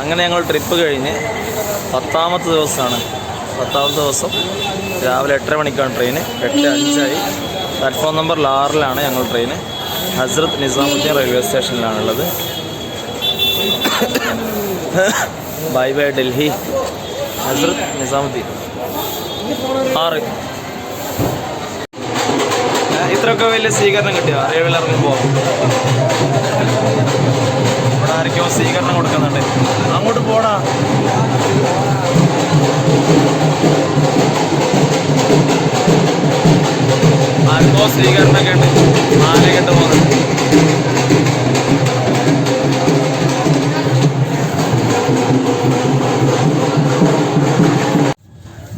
അങ്ങനെ ഞങ്ങൾ ട്രിപ്പ് കഴിഞ്ഞ് പത്താമത്തെ ദിവസമാണ്. പത്താമത്തെ ദിവസം രാവിലെ എട്ടര മണിക്കാണ് ട്രെയിന് എട്ട് അഞ്ചായി. പ്ലാറ്റ്ഫോം നമ്പർ ആറിലാണ് ഞങ്ങൾ ട്രെയിന് ഹസ്രത്ത് നിസാമുദ്ദീൻ റെയിൽവേ സ്റ്റേഷനിലാണുള്ളത് ബൈ ബൈ ഡൽഹി ഹസ്രത്ത് നിസാമുദ്ദീൻ. ആറ്. ഇത്രയൊക്കെ വലിയ സ്വീകരണം കിട്ടിയോ? അറിയവിൽ ഇറങ്ങുമ്പോൾ ആർക്കോ സ്വീകരണം കൊടുക്കുന്നുണ്ട്. അങ്ങോട്ട് പോടാ. ആർക്കോ സ്വീകരണമൊക്കെ ഉണ്ട്. ആനയൊക്കെ പോകുന്നുണ്ട്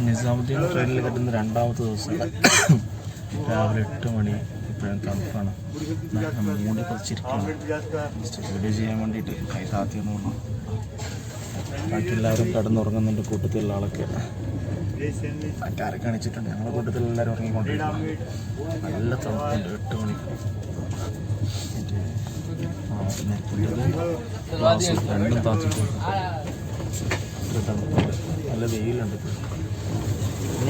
നിസാമുദ്ദീൻ ട്രെയിനിൽ കിട്ടുന്ന രണ്ടാമത്തെ ദിവസം രാവിലെ എട്ട് മണി. ഇപ്പോഴും തണുപ്പാണ്. മൂടി കുറച്ചിരിക്കണം വീഡിയോ ചെയ്യാൻ വേണ്ടിയിട്ട് കൈ താത്തിയെന്ന് പറഞ്ഞു ബാക്കിയെല്ലാവരും കടന്നുറങ്ങുന്നുണ്ട് കൂട്ടത്തിലുള്ള ആളൊക്കെ. മറ്റാരെ കാണിച്ചിട്ടുണ്ട്. ഞങ്ങളുടെ കൂട്ടത്തിൽ എല്ലാവരും ഉറങ്ങിക്കൊണ്ടിരിക്കുന്നു. നല്ല തണുപ്പുണ്ട്. എട്ട് മണിക്ക് രണ്ടും താത്തിട്ടുണ്ട് നല്ല വെയിലുണ്ട് ഇപ്പോൾ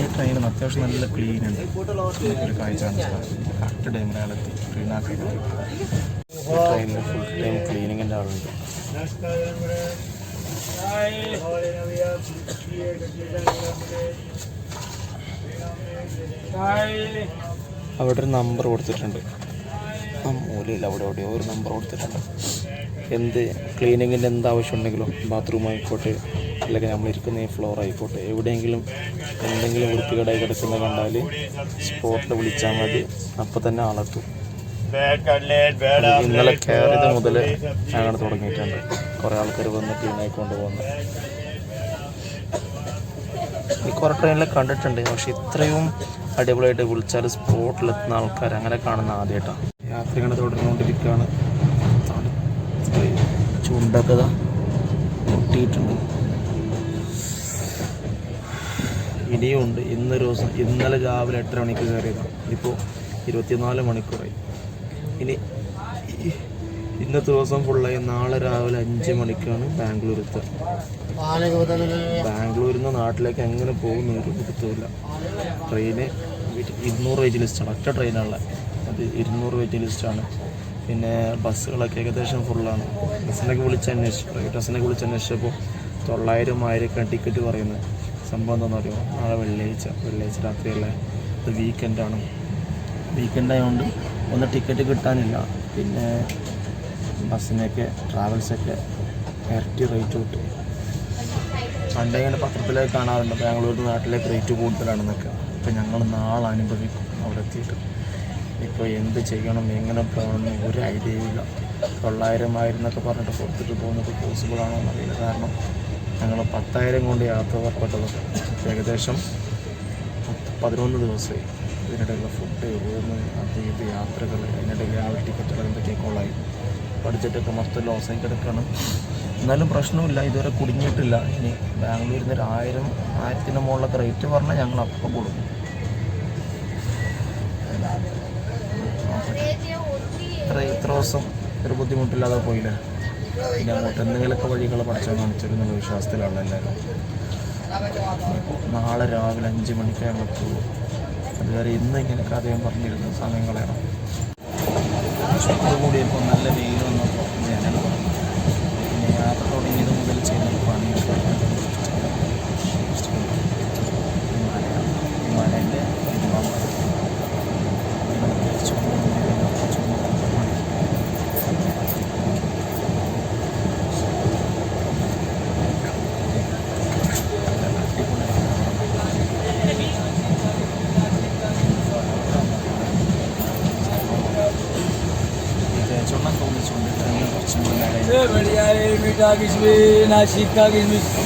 ഈ ട്രെയിനിന് അത്യാവശ്യം നല്ല ക്ലീൻ ഉണ്ട്. ഒരു കാഴ്ച കറക്റ്റ് ടൈമിൽ അയാളെത്തി ക്ലീനാക്കി ട്രെയിനിൽ ഫുൾ ടൈം ക്ലീനിങ്ങിന്റെ ആളുണ്ട് അവിടെ ഒരു നമ്പർ കൊടുത്തിട്ടുണ്ട്. ആ അവിടെ എവിടെയോ ഒരു നമ്പർ കൊടുത്തിട്ടുണ്ട്. എന്ത് ക്ലീനിങ്ങിന്റെ എന്ത് ആവശ്യം ഉണ്ടെങ്കിലും ബാത്റൂം ആയിക്കോട്ടെ അല്ലെങ്കിൽ നമ്മൾ ഇരിക്കുന്ന ഈ ഫ്ലോർ ആയിക്കോട്ടെ എവിടെയെങ്കിലും എന്തെങ്കിലും വൃത്തികേടായി കിടക്കുന്ന കണ്ടാൽ സ്പോട്ടിൽ വിളിച്ചാൽ മതി. അപ്പോൾ തന്നെ ആളെത്തും. ഇന്നലെ കയറിയത് മുതൽ ഞങ്ങൾ തുടങ്ങിയിട്ടുണ്ട്. കുറേ ആൾക്കാർ വന്ന് ക്ലീനായി കൊണ്ടുപോകുന്നത് ഈ കുറേ ട്രെയിനിൽ കണ്ടിട്ടുണ്ട് പക്ഷെ ഇത്രയും അടിപൊളിയായിട്ട് വിളിച്ചാൽ സ്പോട്ടിലെത്തുന്ന ആൾക്കാർ അങ്ങനെ കാണുന്ന ആദ്യമായിട്ടാണ് യാത്ര ഇങ്ങനെ തുടർന്നുകൊണ്ടിരിക്കുകയാണ് ചുണ്ടൊക്കെ പൊട്ടിയിട്ടുണ്ട്. ഇനിയുണ്ട്. ഇന്നൊരു ദിവസം ഇന്നലെ രാവിലെ എട്ടര മണിക്ക് കയറിയതാണ് ഇപ്പോൾ ഇരുപത്തിനാല് മണിക്കൂറായി. ഇനി ഇന്നത്തെ ദിവസം ഫുള്ളായി നാളെ രാവിലെ അഞ്ച് മണിക്കാണ് ബാംഗ്ലൂർ എത്തുക. ബാംഗ്ലൂരിൽ നിന്ന് നാട്ടിലേക്ക് എങ്ങനെ പോകുന്ന ഒരു ട്രെയിന് ഇരുന്നൂറ് വെയിറ്റ് ലിസ്റ്റാണ് ഒറ്റ ട്രെയിനാണ് അത് ഇരുന്നൂറ് വെയിറ്റ് ലിസ്റ്റാണ് പിന്നെ ബസ്സുകളൊക്കെ ഏകദേശം ഫുള്ളാണ് ബസ്സിനൊക്കെ വിളിച്ച് അന്വേഷിച്ചു. ബസ്സിനൊക്കെ വിളിച്ച് അന്വേഷിച്ചപ്പോൾ തൊള്ളായിരം ആയിരമൊക്കെ ടിക്കറ്റ് പറയുന്നത് സംഭവം എന്താണെന്ന് അറിയുമോ നാളെ വെള്ളിയാഴ്ച. വെള്ളിയാഴ്ച രാത്രിയല്ലേ. ഇത് വീക്കെൻഡാണ് വീക്കെൻഡ് ആയതുകൊണ്ട് ഒന്ന് ടിക്കറ്റ് കിട്ടാനില്ല. പിന്നെ ബസ്സിനൊക്കെ ട്രാവൽസൊക്കെ ഇരട്ടി റേറ്റ് കിട്ടും. പണ്ടേ ഇങ്ങനെ പത്രത്തിലേക്ക് കാണാറുണ്ട് ബാംഗ്ലൂർ നാട്ടിലേക്ക് റേറ്റ് കൂടുതലാണെന്നൊക്കെ. അപ്പം ഞങ്ങൾ നാളെ അനുഭവിക്കും അവിടെ എത്തിയിട്ട് ഇപ്പോൾ എന്ത് ചെയ്യണം എങ്ങനെ പോകണം ഒരു ഐഡിയ ഇല്ല തൊള്ളായിരം ആയിരം എന്നൊക്കെ പറഞ്ഞിട്ട് കൊടുത്തിട്ട് പോകുന്നത് പോസിബിൾ ആണോ എന്നറിയില്ല. കാരണം ഞങ്ങൾ പത്തായിരം കൊണ്ട് യാത്ര പുറപ്പെട്ടത് ഏകദേശം പത്ത് പതിനൊന്ന് ദിവസമായി. ഇതിനിടയിലുള്ള ഫുഡ് റൂമ് അത് ഇത് യാത്രകൾ അതിനിടയിൽ ആ ടിക്കറ്റുകൾ എന്തൊക്കെയൊക്കെ ഉള്ളായി ബഡ്ജറ്റൊക്കെ മൊത്തം ലോസായി കിടക്കണം. എന്നാലും പ്രശ്നമില്ല ഇതുവരെ കുടുങ്ങിയിട്ടില്ല. ഇനി ബാംഗ്ലൂരിൽ നിന്ന് ഒരു ആയിരം ആയിരത്തിന്റെ മുകളിലൊക്കെ റേറ്റ് പറഞ്ഞാൽ ഞങ്ങൾ അപ്പം കൊടുക്കും. ഇത്ര ഇത്ര ദിവസം ഒരു ബുദ്ധിമുട്ടില്ലാതെ പോയില്ലേ. പിന്നെ അങ്ങോട്ട് എന്തെങ്കിലുമൊക്കെ വഴികൾ പഠിച്ചാൽ കാണിച്ചിരുന്നുള്ള വിശ്വാസത്തിലാണ് എല്ലാവരും. നാളെ രാവിലെ അഞ്ച് മണിക്ക് ഞങ്ങൾ പോകും അതുവരെ ഇന്ന് ഇങ്ങനെ കഥയും പറഞ്ഞിരുന്ന സമയം കളയണം. കൂടിയപ്പോൾ നല്ല വെയിൽ വന്നപ്പോൾ ജനൽ പറഞ്ഞു. പിന്നെ യാത്ര തുടങ്ങിയത് മുതൽ ചെയ്യുന്ന പണിയൊക്കെ Sika Gizmi, Nashika Gizmi.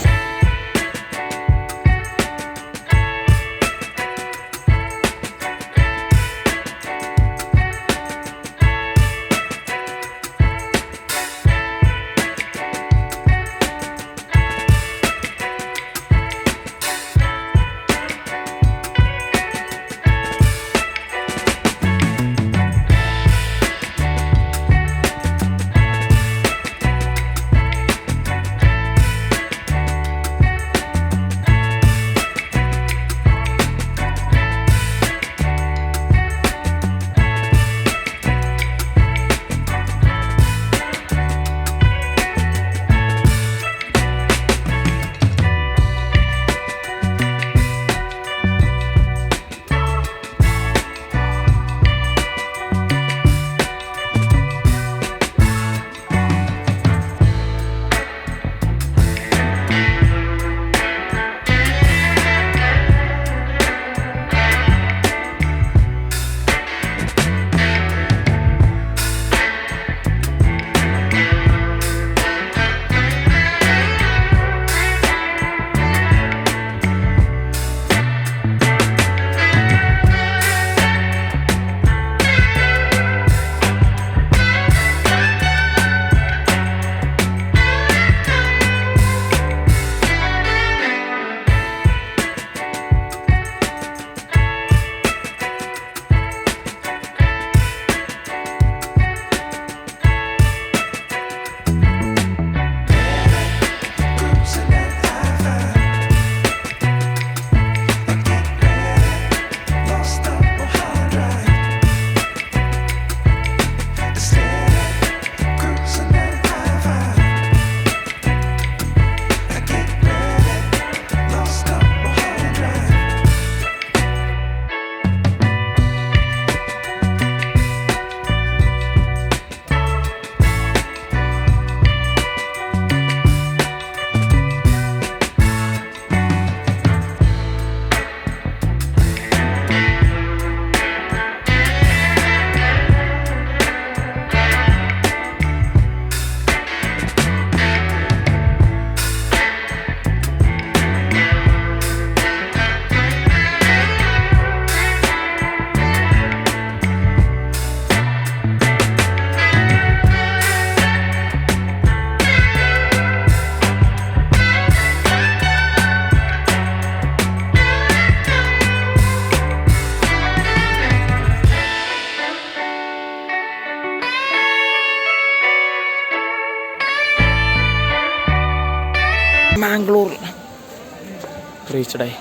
റീച്ചഡായി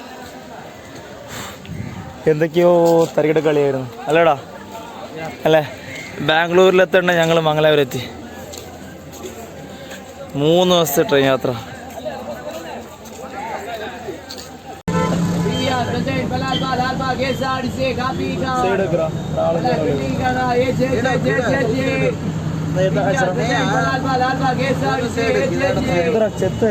എന്തൊക്കെയോ തരികിട കളിയായിരുന്നു. അല്ലേടാ? അല്ലേ? ബാംഗ്ലൂരിലെത്തേണ്ട ഞങ്ങൾ മംഗലാപുരത്തി. മൂന്ന് ദിവസത്തെ ട്രെയിൻ യാത്ര. చెత్త